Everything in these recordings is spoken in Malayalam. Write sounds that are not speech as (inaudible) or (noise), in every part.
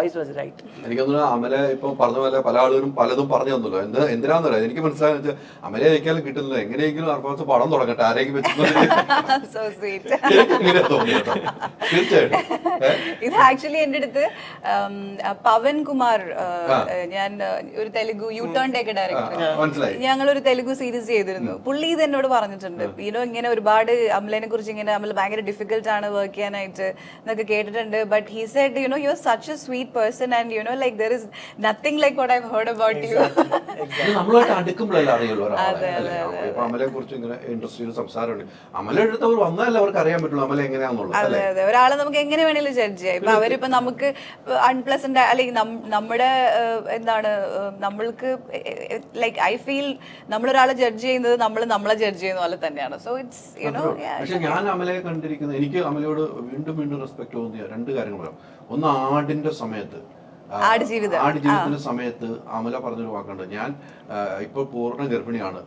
voice was right. എനിക്ക് തോന്നുന്നു അമലെ ഇപ്പൊ പറഞ്ഞ പോലെ പല ആളുകളും പലതും പറഞ്ഞു തന്നല്ലോ. എന്ത് എന്തിനാന്ന് പറയാം എനിക്ക് മനസ്സിലായെന്ന് വെച്ചാൽ അയക്കാനും കിട്ടുന്നില്ല. എങ്ങനെയെങ്കിലും അർഫാസ് പടം തുടങ്ങട്ടെ ആരെങ്കിലും (laughs) തീർച്ചയായിട്ടും? ഇത് ആക്ച്വലി എന്റെ അടുത്ത് പവൻ കുമാർ ഞാൻ ഒരു Telugu U turn take director ഞങ്ങൾ ഒരു തെലുഗു സീരീസ് ചെയ്തിരുന്നു. പുള്ളി ഇത് എന്നോട് പറഞ്ഞിട്ടുണ്ട്. ഈനോ ഇങ്ങനെ ഒരുപാട് അമലിനെ കുറിച്ച് ഇങ്ങനെ അമൽ ഭയങ്കര ഡിഫിക്കൽട്ട് ആണ് വർക്ക് ചെയ്യാനായിട്ട് എന്നൊക്കെ കേട്ടിട്ടുണ്ട്. But he said you know you are such a sweet person and you know like there is nothing like what I heard about you ഇത് നമ്മളായിട്ട് അടുക്കുമ്പോഴല്ല അറിയുള്ളൂ ഒരാളെ അല്ലേ? ഇപ്പൊ അമലയെ കുറിച്ച് ഇങ്ങനെ ഇൻഡസ്ട്രിയിൽ സംസാരമുണ്ട്. അമല എടുത്തവർ വന്നാലേ അവർക്ക് അറിയാൻ പറ്റുള്ളൂ അമല എങ്ങനെയാന്നുള്ളത് അതെ അല്ലേ? അതെ. ഒരാളെ നമുക്ക് എങ്ങനെ വേണേലും ജഡ്ജ് ചെയ്യാം. ഇപ്പൊ അവരിപ്പോ നമുക്ക് അൺപ്ലസന്റ് അല്ലെങ്കിൽ നം- നമ്മുടെ ഏഹ്, എന്താണ് ഏഹ്, നമ്മൾക്ക് ലൈക്ക് ഐ ഫീൽ നമ്മളൊരാളെ ജഡ്ജ് ചെയ്യുന്നത് നമ്മൾ നമ്മളെ ജഡ്ജ് ചെയ്യുന്ന പോലെ തന്നെയാണ്. സോ ഇറ്റ്സ് യുനോ പക്ഷെ ഞാൻ അമലയെ കണ്ടിരിക്കുന്നത് എനിക്ക് അമലയോട് വീണ്ടും വീണ്ടും റെസ്പെക്ട് തോന്നിയ രണ്ട് കാര്യങ്ങൾ പറയാം ഒന്ന് ആടിന്റെ സമയത്ത്. ആട് ജീവിതത്തിന്റെ ആടുജീവിതത്തിന്റെ സമയത്ത് അമല പറഞ്ഞൊരു വാക്കുണ്ട്. ഞാൻ ഇപ്പൊ ഇപ്പോൾ പൂർണ ഗർഭിണിയാണ്.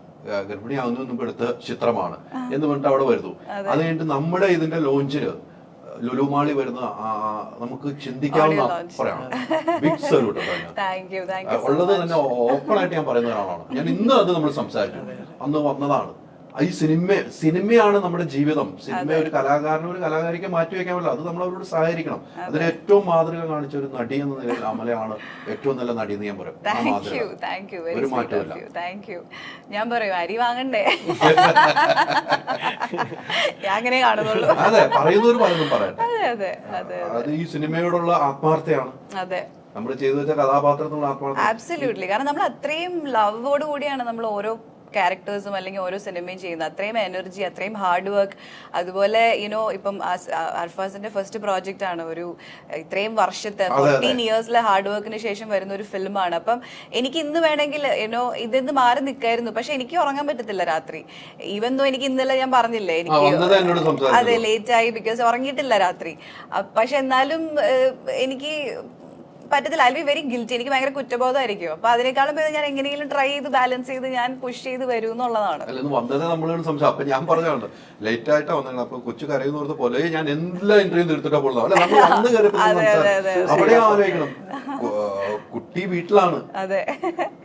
ഗർഭിണിയാവുന്ന മുമ്പ് എടുത്ത ചിത്രമാണ്. എന്ന് പറഞ്ഞിട്ട് അവിടെ വരുന്നു. അത്. കഴിഞ്ഞിട്ട് നമ്മുടെ ഇതിന്റെ ലോഞ്ചിൽ ലുലുമാളി വരുന്ന നമുക്ക് ചിന്തിക്കാവുന്ന പറയാണ് ബിഗ് സല്യൂട്ട് ഉള്ളത് തന്നെ ഓപ്പൺ ആയിട്ട് ഞാൻ പറയുന്ന ഒരാളാണ്. ഞാൻ ഇന്ന് അത് നമ്മൾ സംസാരിച്ചു. അന്ന് വന്നതാണ്. ഈ സിനിമ സിനിമയാണ് നമ്മുടെ ജീവിതം. സിനിമ ഒരു കലാകാരനും ഒരു കലാകാരിക്ക് മാറ്റി വെക്കാൻ പറ്റില്ല. അത് നമ്മൾ അവരോട് സഹകരിക്കണം. അതിന് ഏറ്റവും മാതൃക കാണിച്ച ഒരു നടി എന്ന നിലയിൽ അമലയാണ് ഏറ്റവും നല്ല നടി എന്ന് ഞാൻ പറയും. ഞാൻ പറയും അരി വാങ്ങണ്ടേ? (laughs) അങ്ങനെ കാണുന്നുള്ളൂ. അതെ പറയുന്നവർ പലതും പറയട്ടെ. അതെ ഈ സിനിമയോടുള്ള ആത്മാർത്ഥയാണ്. അതെ. നമ്മൾ ചെയ്തു വെച്ച കഥാപാത്രത്തിനുള്ള ആത്മാർത്ഥത ആബ്സല്യൂട്ട്ലി കാരണം നമ്മൾ അത്രയും ലവോട് കൂടിയാണ് നമ്മൾ ഓരോ ക്യാരക്ടേഴ്സും അല്ലെങ്കിൽ ഓരോ സിനിമയും ചെയ്യുന്നത്. അത്രയും എനർജി അത്രയും ഹാർഡ് വർക്ക് അതുപോലെ യുനോ ഇപ്പം അർഫാസിന്റെ ഫസ്റ്റ് പ്രോജക്റ്റ് ആണ് ഒരു ഇത്രയും വർഷത്തെ ഫോർട്ടീൻ ഇയേഴ്സിലെ ഹാർഡ് വർക്കിന് ശേഷം വരുന്ന ഒരു ഫിലിമാണ് അപ്പം എനിക്ക് ഇന്ന് വേണമെങ്കിൽ യുനോ ഇതിന്ന് മാറി നിൽക്കായിരുന്നു. പക്ഷെ എനിക്ക് ഉറങ്ങാൻ പറ്റത്തില്ല രാത്രി. ഈവൻ ദോ എനിക്ക് ഇന്നലെ ഞാൻ പറഞ്ഞില്ലേ എനിക്ക് അതെ ലേറ്റ് ആയി ബിക്കോസ് ഉറങ്ങിയിട്ടില്ല രാത്രി. പക്ഷെ എന്നാലും എനിക്ക് പറ്റത്തില്ല. ഐ ബി വെരി ഗിൽറ്റി എനിക്ക് ഭയങ്കര കുറ്റബോധമായിരിക്കും. അപ്പൊ അതിനേക്കാളും ഭേദം ഞാൻ എങ്ങനെയെങ്കിലും ട്രൈ ചെയ്ത് ബാലൻസ് ചെയ്ത് ഞാൻ പുഷ് ചെയ്ത് വരും എന്നുള്ളതാണ്. വന്നത് നമ്മളോട് സംശയം. അപ്പൊ ഞാൻ പറഞ്ഞുണ്ട് ലേറ്റ് ആയിട്ടാ വന്നത് അപ്പൊ കൊച്ചു കരയെന്ന് പറഞ്ഞ പോലെ ഞാൻ എല്ലാ ഇന്റർവ്യൂ തീർത്തിട്ടാ പോകുന്നത് നമ്മൾ വന്ന് (laughs) കയറിയപ്പോ. അവിടെ ആലോചിക്കണം. കുട്ടി വീട്ടിലാണ്. അതെ.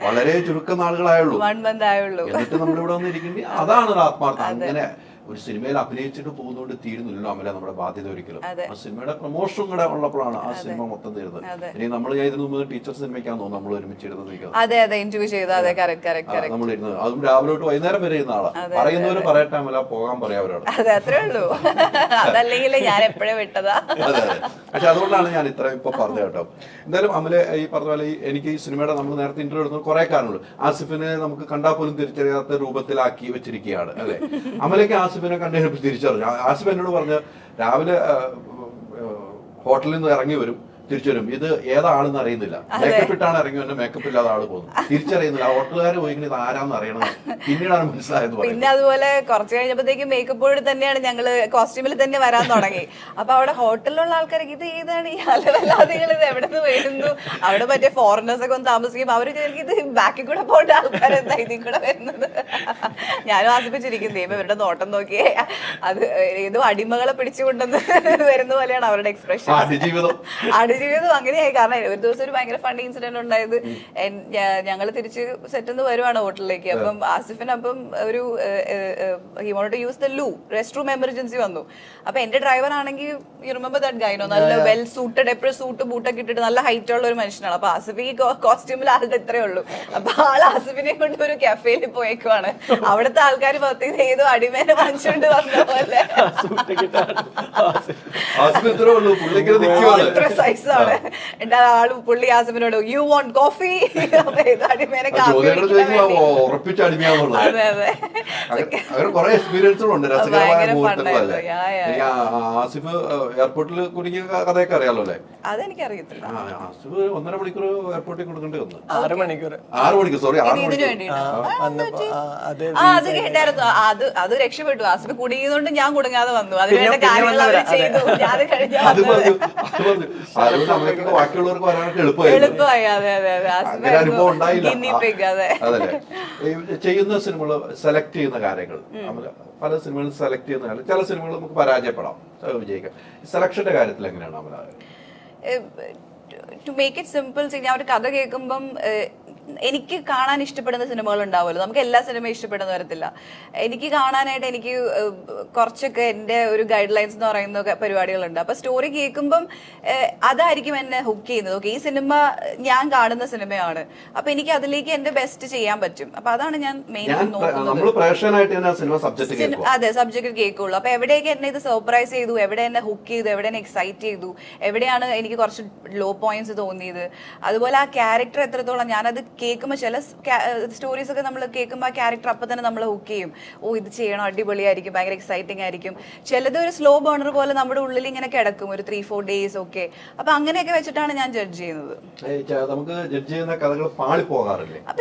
വളരെ ചുരുക്കം നാളുകളായുള്ളൂ. വൺ മന്ത് ആയുള്ളൂ. എന്നിട്ട് നമ്മളിവിടെ വന്നിരിക്കുന്നത് അതാണ് ആത്മാർത്ഥം അങ്ങനെ ഒരു സിനിമയിൽ അഭിനയിച്ചിട്ട് പോകുന്നതുകൊണ്ട് തീരുന്നില്ലല്ലോ അമല നമ്മുടെ ബാധ്യത ഒരിക്കലും. ആ സിനിമയുടെ പ്രൊമോഷൻ കൂടെ ഉള്ളപ്പോഴാണ് ആ സിനിമ മൊത്തം തീരുന്നത്. ഇനി നമ്മൾ ഇതിനു മുമ്പ് ടീച്ചർ സിനിമയ്ക്കാന്ന് തോന്നുന്നു നമ്മൾ ഒരുമിച്ചിരുന്നത് നിൽക്കുന്നത്. അതെ അതെ ഇന്റർവ്യൂ ചെയ്ത. നമ്മൾ ഇരുന്നത് അതും രാവിലെ തൊട്ട് വൈകുന്നേരം വരെ ഇരുന്ന ആളാ. പറയുന്നവര് പറയട്ടെ അമല പോകാൻ പറയാം അവരോട്. അതെ അത്രേ ഉള്ളൂ. (laughs) അതല്ലെങ്കിൽ ഞാൻ എപ്പോഴേ വിട്ടതാ. അതെ പക്ഷെ അതുകൊണ്ടാണ് ഞാൻ ഇത്ര ഇപ്പൊ പറഞ്ഞത് കേട്ടോ. എന്തായാലും അമല ഈ പറഞ്ഞ പോലെ എനിക്ക് ഈ സിനിമയുടെ നമ്മൾ നേരത്തെ ഇന്റർവ്യൂ എടുത്തത് കുറെ കാരണമുള്ളൂ. ആസിഫിനെ നമുക്ക് കണ്ടാൽ പോലും തിരിച്ചറിയാത്ത രൂപത്തിലാക്കി വെച്ചിരിക്കുകയാണ് അല്ലെ? അമലയ്ക്ക് ആസിഫിനെ കണ്ടു തിരിച്ചറിഞ്ഞു. ആസിഫ് എന്നോട് പറഞ്ഞ് രാവിലെ ഹോട്ടലിൽ നിന്ന് ഇറങ്ങി വരും. തിരിച്ചു വരും ഇത് ഏതാണെന്ന് അറിയുന്നില്ല. മേക്കപ്പ് ഇട്ടാണ് ഇറങ്ങി വന്നെ മേക്കപ്പ് ഇല്ലാതെ ആൾ പോകുന്നു. തിരിച്ചറിയുന്നില്ല. ഓട്ടുകാർ പോയി ഇത് ആരാന്ന് അറിയണത് പിന്നീടാണ് മനസ്സിലായത് പിന്നെ അതുപോലെ കുറച്ച് കഴിഞ്ഞപ്പോഴത്തേക്കും മേക്കപ്പോട് തന്നെയാണ് ഞങ്ങൾ കോസ്റ്റ്യൂമിൽ തന്നെ വരാൻ തുടങ്ങി. അപ്പൊ അവിടെ ഹോട്ടലിലുള്ള ആൾക്കാർക്ക് ഇത് ഏതാണ്? ഈ അലവല്ലാദികൾ ഇത് എവിടെ നിന്ന് വരുന്നു? അവിടെ മറ്റേ ഫോറിനേഴ്സ് ഒക്കെ ഒന്ന് താമസിക്കുമ്പോൾ അവർ ഇത് ബാക്കിൽ കൂടെ പോകേണ്ട ആൾക്കാർ എന്താ ഇതിൽ കൂടെ വരുന്നത്? ഞാനും ആസ്വദിച്ചിരിക്കും ദൈവം ഇവരുടെ നോട്ടം നോക്കിയേ. അത് ഏതോ അടിമകളെ പിടിച്ചുകൊണ്ടെന്ന് വരുന്ന പോലെയാണ് അവരുടെ എക്സ്പ്രഷൻ അതിജീവിതം. ആടുജീവിതം അങ്ങനെയായി. കാരണം ഒരു ദിവസം ഒരു ഭയങ്കര ഫണ്ട് ഇൻസിഡന്റ് ഉണ്ടായത്. ഞങ്ങൾ തിരിച്ച് സെറ്റ് വരുവാണ് ഹോട്ടലിലേക്ക്. അപ്പം ആസിഫിന് അപ്പം ഒരു he use the loo rest room emergency വന്നു. അപ്പൊ എന്റെ ഡ്രൈവർ ആണെങ്കിൽ യു റിമെമ്പർ ദാറ്റ് ഗൈനോ നല്ല വെൽ സൂട്ടഡ് എപ്പോഴും സൂട്ട് ബൂട്ടൊക്കെ ഇട്ടിട്ട് നല്ല ഹൈറ്റ് ഉള്ള ഒരു മനുഷ്യനാണ്. അപ്പൊ ആസിഫ് ഈ കോസ്റ്റ്യൂമിൽ ആളുടെ ഇത്രേ ഉള്ളൂ. അപ്പൊ ആൾ ആസിഫിനെ കൊണ്ട് ഒരു കഫേയിൽ പോയേക്കുവാണ്. അവിടുത്തെ ആൾക്കാർ പത്തി ഏതോ അടിമേനെ വാങ്ങിച്ചുകൊണ്ട് വന്ന പോലെ. (laughs) ഇത്രേ ഉള്ളൂ. ഇത്ര എന്റെ ആൾ പുള്ളി ആസിഫിനോട് യു വോണ്ട് കോഫി ആസിഫ് എയർപോർട്ടിൽ കുടുങ്ങിയ കഥയൊക്കെ അറിയാലോ അല്ലേ? അതെനിക്കറിയത്തില്ല. ആ, ആസിഫ് ഒന്നര മണിക്കൂർ എയർപോർട്ടിൽ കൊടുക്കേണ്ടി വന്നു. ആറ് മണിക്കൂർ. ആറ് മണിക്കൂർ സോറി ആറ് അത് ആ അത് കേട്ടായിരുന്നു. അത് അത് രക്ഷപ്പെട്ടു. ആസിഫ് കുടുങ്ങിയതുകൊണ്ട് ഞാൻ കുടുങ്ങാതെ വന്നു. അതിന് പിന്നെ- വേണ്ട പിന്നെ കാര്യങ്ങൾ അവർ. ചെയ്തു. ഞാൻ കഴിഞ്ഞ ബാക്കിയുള്ളവർക്ക് വരാനൊക്കെ എളുപ്പമായിരുന്നു. എളുപ്പമായി. അങ്ങനെ അനുഭവം ഉണ്ടായില്ല. അതല്ലേ. ചെയ്യുന്ന സിനിമകൾ സെലക്ട് ചെയ്യുന്ന കാര്യങ്ങൾ. പല സിനിമകളും സെലക്ട് ചെയ്യുന്ന കാര്യം ചില സിനിമകൾ നമുക്ക് പരാജയപ്പെടാം. ചില വിജയിക്കാം. സെലക്ഷന്റെ കാര്യത്തിൽ എങ്ങനെയാണ് Amala? To make it simple ഞാൻ ഒരു കഥ കേൾക്കുമ്പം എനിക്ക് കാണാൻ ഇഷ്ടപ്പെടുന്ന സിനിമകൾ ഉണ്ടാവുമല്ലോ. നമുക്ക് എല്ലാ സിനിമയും ഇഷ്ടപ്പെടുന്ന വരത്തില്ല. എനിക്ക് കാണാനായിട്ട് എനിക്ക് കുറച്ചൊക്കെ എന്റെ ഒരു ഗൈഡ് ലൈൻസ് എന്ന് പറയുന്ന പരിപാടികളുണ്ട്. അപ്പൊ സ്റ്റോറി കേൾക്കുമ്പം അതായിരിക്കും എന്നെ ഹുക്ക് ചെയ്യുന്നത്. ഓക്കെ ഈ സിനിമ ഞാൻ കാണുന്ന സിനിമയാണ്. അപ്പൊ എനിക്ക് അതിലേക്ക് എന്റെ ബെസ്റ്റ് ചെയ്യാൻ പറ്റും. അപ്പൊ അതാണ് ഞാൻ മെയിൻ നോക്കുന്നത്. അതെ സബ്ജക്ട് കേൾക്കുള്ളൂ. അപ്പൊ എവിടെയൊക്കെ എന്നെ ഇത് സർപ്രൈസ് ചെയ്തു? എവിടെ എന്നെ ഹുക്ക് ചെയ്തു? എവിടെ എന്നെ എക്സൈറ്റ് ചെയ്തു? എവിടെയാണ് എനിക്ക് കുറച്ച് ലോ പോയിന്റ്സ് തോന്നിയത്? അതുപോലെ ആ ക്യാരക്ടർ എത്രത്തോളം ഞാനത് കേൾക്കുമ്പോൾ ചില സ്റ്റോറീസ് ഒക്കെ നമ്മൾ കേൾക്കുമ്പോൾ ആ ക്യാരക്ടർ അപ്പം തന്നെ നമ്മൾ ഹുക്ക് ചെയ്യും. ഓ ഇത് ചെയ്യണം അടിപൊളിയായിരിക്കും ഭയങ്കര എക്സൈറ്റിംഗ് ആയിരിക്കും. ചിലത് ഒരു സ്ലോ ബേണർ പോലെ നമ്മുടെ ഉള്ളിൽ ഇങ്ങനെ കിടക്കും ഒരു ത്രീ ഫോർ ഡേയ്സ് ഒക്കെ. അപ്പൊ അങ്ങനെയൊക്കെ വെച്ചിട്ടാണ് ഞാൻ ജഡ്ജ് ചെയ്യുന്നത്. നമുക്ക് ജഡ്ജ് ചെയ്യുന്ന കഥകൾ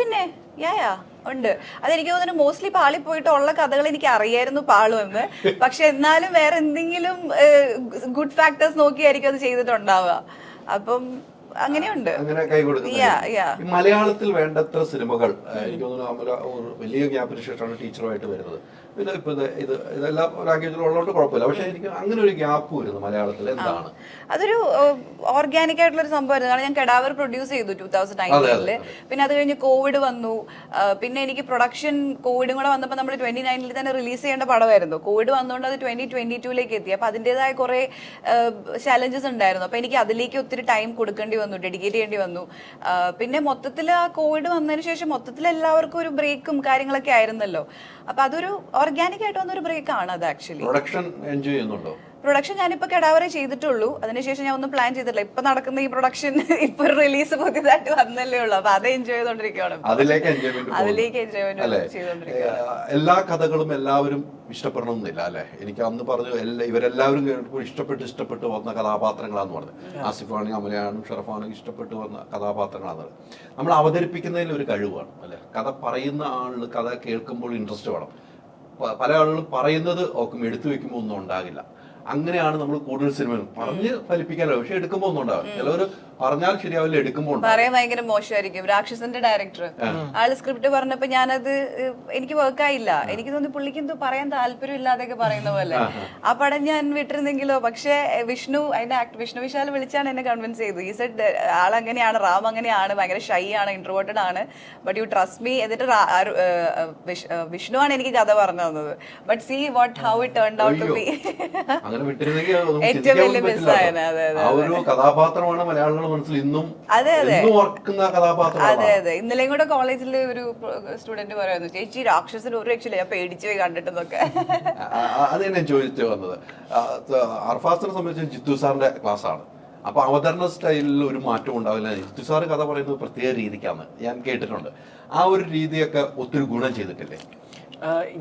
പിന്നെ യായാ ഉണ്ട്. അതെനിക്ക് തോന്നുന്നു മോസ്റ്റ്ലി പാളി പോയിട്ടുള്ള കഥകൾ എനിക്ക് അറിയായിരുന്നു പാളുമെന്ന് പക്ഷെ എന്നാലും വേറെ എന്തെങ്കിലും ഗുഡ് ഫാക്ടേഴ്സ് നോക്കിയായിരിക്കും അത് ചെയ്തിട്ടുണ്ടാവുക. അപ്പം അങ്ങനെയുണ്ട്. അങ്ങനെ കൈ കൊടുക്കുന്നത്. ഈ മലയാളത്തിൽ വേണ്ടത്ര സിനിമകൾ എനിക്ക് തോന്നുന്നു വലിയ ഗ്യാപ്പിന് ശേഷമാണ് ടീച്ചറുമായിട്ട് വരുന്നത്. പിന്നെ ഇപ്പൊ ഇത് ഇത് ഇതെല്ലാം ലാംഗ്വേജിൽ ഉള്ളതുകൊണ്ട് കുഴപ്പമില്ല. പക്ഷെ എനിക്ക് അങ്ങനെ ഒരു ഗ്യാപ്പ് വരുന്നു മലയാളത്തിൽ എന്താണ്? അതൊരു ഓർഗാനിക് ആയിട്ടുള്ള ഒരു സംഭവമായിരുന്നു. കാരണം ഞാൻ കെടാവർ പ്രൊഡ്യൂസ് ചെയ്തു ടൂ തൗസൻഡ് നയന്റീനിൽ പിന്നെ അത് കഴിഞ്ഞ് കോവിഡ് വന്നു. പിന്നെ എനിക്ക് പ്രൊഡക്ഷൻ കോവിഡും കൂടെ വന്നപ്പോൾ നമ്മൾ ട്വന്റി നയനിൽ തന്നെ റിലീസ് ചെയ്യേണ്ട പടമായിരുന്നു. കോവിഡ് വന്നുകൊണ്ട് അത് ട്വന്റി ട്വന്റി ടൂലേക്ക് എത്തി. അപ്പൊ അതിന്റെതായ കുറെ ചാലഞ്ചസ് ഉണ്ടായിരുന്നു. അപ്പൊ എനിക്ക് അതിലേക്ക് ഒത്തിരി ടൈം കൊടുക്കേണ്ടി വന്നു ഡെഡിക്കേറ്റ് ചെയ്യേണ്ടി വന്നു. പിന്നെ മൊത്തത്തിൽ ആ കോവിഡ് വന്നതിന് ശേഷം മൊത്തത്തിൽ എല്ലാവർക്കും ഒരു ബ്രേക്കും കാര്യങ്ങളൊക്കെ ആയിരുന്നല്ലോ. അപ്പൊ അതൊരു ഓർഗാനിക് ആയിട്ട് വന്ന ഒരു ബ്രേക്ക് ആണ് അത് ആക്ച്വലി പ്രൊഡക്ഷൻ എൻജോയ് ചെയ്യുന്നുണ്ടോ? പ്രൊഡക്ഷൻ ഞാനിപ്പോ കടാവറേ ചെയ്തിട്ടുള്ളൂ. അതിനുശേഷം ഞാൻ ഒന്നും പ്ലാൻ ചെയ്തിട്ടില്ല. ഇപ്പൊ നടക്കുന്ന ഈ പ്രൊഡക്ഷൻ ഇപ്പൊ റിലീസ് പുതിയതായിട്ട് വന്നല്ലേ ഉള്ളൂ. അപ്പൊ അത് എൻജോയ് ചെയ്തോണ്ടിരിക്കുകയാണ്. അതിലേക്ക് എൻജോയ്മെന്റ് അതിലേക്ക് എൻജോയ്മെന്റ് അല്ലെ? ചെയ്തുകൊണ്ടിരിക്കുകയാണ്. എല്ലാ കഥകളും എല്ലാവരും ഇഷ്ടപ്പെടണമെന്നില്ല അല്ലെ? എനിക്ക് അന്ന് പറഞ്ഞു ഇവരെല്ലാവരും ഇഷ്ടപ്പെട്ട് ഇഷ്ടപ്പെട്ട് വന്ന കഥാപാത്രങ്ങളാന്ന് പറഞ്ഞത് ആസിഫാണി അമലയാണും ഷറഫാണെങ്കിൽ ഇഷ്ടപ്പെട്ട് വന്ന കഥാപാത്രങ്ങളാണ് നമ്മൾ അവതരിപ്പിക്കുന്നതിൽ ഒരു കഴിവാണ് അല്ലെ? കഥ പറയുന്ന ആളിൽ കഥ കേൾക്കുമ്പോൾ ഇൻട്രസ്റ്റ് വേണം. പല ആളുകളും പറയുന്നത് ഓക്കും എടുത്തു വെക്കുമ്പോൾ ഒന്നും ഉണ്ടാകില്ല. അങ്ങനെയാണ് നമ്മൾ കൂടുതൽ സിനിമകൾ പറഞ്ഞ് ഫലിപ്പിക്കാനോ പക്ഷെ എടുക്കുമ്പോ ഒന്നും ഉണ്ടാവും ചിലവർ പറഞ്ഞാൽ ശരിയാവില്ല എടുക്കുമ്പോൾ ഉണ്ടാവും. പറയാൻ ഭയങ്കര മോശമായിരിക്കും. രാക്ഷസന്റെ ഡയറക്ടർ ആൾ സ്ക്രിപ്റ്റ് പറഞ്ഞപ്പോ ഞാനത് എനിക്ക് വർക്കായില്ല എനിക്ക് തോന്നി പുള്ളിക്ക് എന്തോ പറയാൻ താല്പര്യം ഇല്ലാതെയൊക്കെ പറയുന്ന പോലെ. ആ പടം ഞാൻ വിട്ടിരുന്നെങ്കിലോ? പക്ഷേ വിഷ്ണു അതിന്റെ ആക്ട് വിഷ്ണു വിശാൽ വിളിച്ചാണ് എന്നെ കൺവിൻസ് ചെയ്തു ഈ സെഡ് ആളങ്ങനെയാണ് റാം അങ്ങനെയാണ് ഭയങ്കര ഷൈ ആണ് ഇൻട്രോവേർട്ടഡ് ആണ്. ബട്ട് യു ട്രസ്റ്റ് മീ എന്നിട്ട് വിഷ്ണു ആണ് എനിക്ക് കഥ പറഞ്ഞു തന്നത്. But see what how it turn out to me be അങ്ങനെ വിട്ടിരുന്നെങ്കിൽ അത് ഏറ്റവും വലിയ അതെ, അതെ, ആ ഒരു കഥാപാത്രമാണ് മലയാളികളുടെ മനസ്സിൽ ഇന്നും അതെ, അതെ. ഇന്നും ഓർക്കുന്ന അതെ കഥാപാത്രമാണ്. അതെ ഇന്നലെയും കൂടെ കോളേജിൽ ഒരു സ്റ്റുഡന്റ് പറയുന്നു ചേച്ചി രാക്ഷസൻ ഒരു രക്ഷയില്ല. ഞാൻ പേടിച്ചു പോയി കണ്ടിട്ടെന്നൊക്കെ. അത് തന്നെ ചോദിച്ചു വന്നത്. ആ, ത- അർഫാസിനെ സംബന്ധിച്ച് ജിത്തു സാറിന്റെ ക്ലാസ് ആണ്. അപ്പൊ അവതരണ സ്റ്റൈലിൽ ഒരു മാറ്റം ഉണ്ടാവില്ല. ജിത്തു സാറ് കഥ പറയുന്നത് പ്രത്യേക രീതിക്കാണ് ഞാൻ കേട്ടിട്ടുണ്ട്. ആ ഒരു രീതിയൊക്കെ ഒത്തിരി ഗുണം ചെയ്തിട്ടില്ലേ?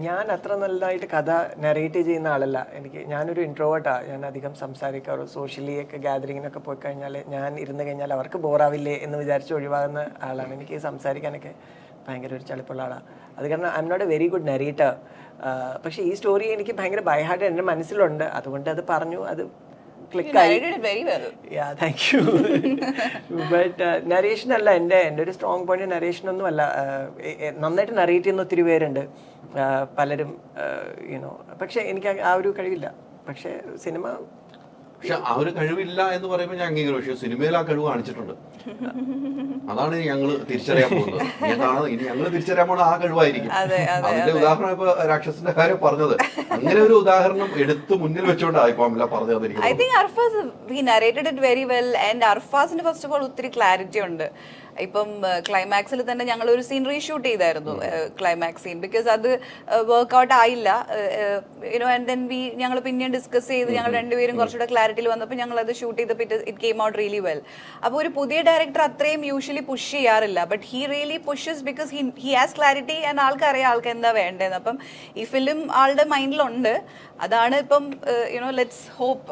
ഞാൻ അത്ര നല്ലതായിട്ട് കഥ നറേറ്റ് ചെയ്യുന്ന ആളല്ല. എനിക്ക് ഞാനൊരു ഇൻട്രോവേർട്ടാണ് ഞാൻ അധികം സംസാരിക്കാറ് സോഷ്യലി ഒക്കെ ഗാദറിങ്ങിനൊക്കെ പോയി കഴിഞ്ഞാൽ ഞാൻ ഇരുന്ന് കഴിഞ്ഞാൽ അവർക്ക് ബോറാവില്ലേ എന്ന് വിചാരിച്ച് ഒഴിവാകുന്ന ആളാണ്. എനിക്ക് സംസാരിക്കാനൊക്കെ ഭയങ്കര ഒരു ചളിപ്പുള്ള ആളാണ് അത് കാരണം I'm not a very good narrator പക്ഷേ ഈ സ്റ്റോറി എനിക്ക് ഭയങ്കര ബൈഹാർട്ട് എന്റെ മനസ്സിലുണ്ട്. അതുകൊണ്ട് അത് പറഞ്ഞു. അത് ക്ലിക്കായി well yeah thank you but narration അല്ല എന്റെ എന്റെ ഒരു സ്ട്രോങ് പോയിന്റ് നരേഷൻ ഒന്നും അല്ല. Uh, നന്നായിട്ട് നറേറ്റ് ചെയ്യുന്ന ഒത്തിരി പേരുണ്ട്. Uh, പലരും യുനോ പക്ഷെ എനിക്ക് ആ ഒരു കഴിവില്ല. പക്ഷെ സിനിമ പക്ഷെ ആ ഒരു കഴിവില്ല എന്ന് പറയുമ്പോൾ ഞാൻ അംഗീകരിക്കും. പക്ഷെ സിനിമയിൽ ആ കഴിവ് കാണിച്ചിട്ടുണ്ട്. അതാണ് ഞങ്ങൾ തിരിച്ചറിയാൻ പോകുന്നത്. ഞാൻ കാണുന്നത് ഇനി ഞങ്ങൾ തിരിച്ചറിയാൻ പോകുന്നത് ആ കഴിവായിരിക്കും. അതെ, അതെ, അതിന്റെ ഉദാഹരണം ഇപ്പൊ രാക്ഷസിന്റെ കാര്യം പറഞ്ഞത്. അങ്ങനെ ഒരു ഉദാഹരണം എടുത്ത് മുന്നിൽ വെച്ചുകൊണ്ടാണ് ഇപ്പൊ അമല പറഞ്ഞു I think Arfaz he narrated it very well and അർഫാസിന് first of all ഒത്തിരി ക്ലാരിറ്റി ഉണ്ട്. ഇപ്പം ക്ലൈമാക്സിൽ തന്നെ ഞങ്ങൾ ഒരു സീൻ റീഷൂട്ട് ചെയ്തായിരുന്നു ക്ലൈമാക്സ് സീൻ ബിക്കോസ് അത് വർക്ക്ഔട്ട് ആയില്ല. You know and then we ഞങ്ങൾ പിന്നെയും ഡിസ്കസ് ചെയ്ത് ഞങ്ങൾ രണ്ടുപേരും കുറച്ചുകൂടെ ക്ലാരിറ്റിയിൽ വന്നപ്പോൾ ഞങ്ങൾ അത് ഷൂട്ട് ചെയ്തപ്പോൾ it it came out really well അപ്പോൾ ഒരു പുതിയ ഡയറക്ടർ അത്രയും യൂഷ്വലി പുഷ് ചെയ്യാറില്ല. But he really pushes because he he has clarity and ആൾക്കറിയാം ആൾക്ക് എന്താ വേണ്ടതെന്ന് അപ്പം ഈ ഫിലിം ആളുടെ മൈൻഡിലുണ്ട് അതാണ് ഇപ്പം യുനോ ലെറ്റ്സ് ഹോപ്പ്